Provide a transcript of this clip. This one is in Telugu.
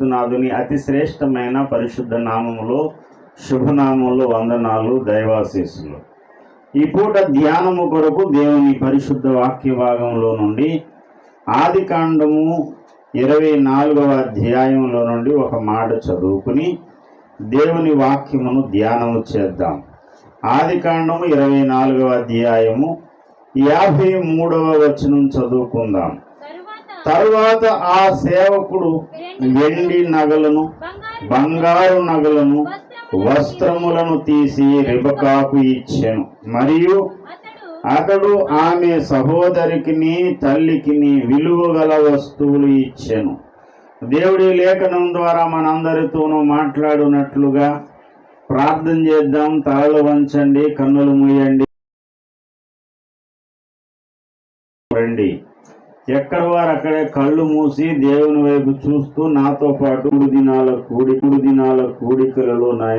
నాదుని అతి శ్రేష్టమైన పరిశుద్ధ నామములో శుభనామములు వందనాలు దైవాశీస్సులు. ఈ పూట ధ్యానము కొరకు దేవుని పరిశుద్ధ వాక్య భాగంలో నుండి ఆది కాండము ఇరవై నాలుగవ అధ్యాయంలో నుండి ఒక మాట చదువుకుని దేవుని వాక్యమును ధ్యానము చేద్దాం. ఆది కాండము ఇరవై నాలుగవ అధ్యాయము యాభై మూడవ వచనం చదువుకుందాం. తరువాత ఆ సేవకుడు వెండి నగలను బంగారు నగలను వస్త్రములను తీసి రిబకాకు ఇచ్చెను. మరియు అతడు ఆమె సహోదరికిని తల్లికిని విలువగల వస్తువులు ఇచ్చెను. దేవుడి లేఖనం ద్వారా మనందరితోనూ మాట్లాడినట్లుగా ప్రార్థన చేద్దాం. తలలు వంచండి కన్నులు మూయండి. రండి ఎక్కడ వారు అక్కడే కళ్ళు మూసి దేవుని వైపు చూస్తూ నాతో పాటు మూడు దినాల కూడి మూడు దినాల కూడికలలో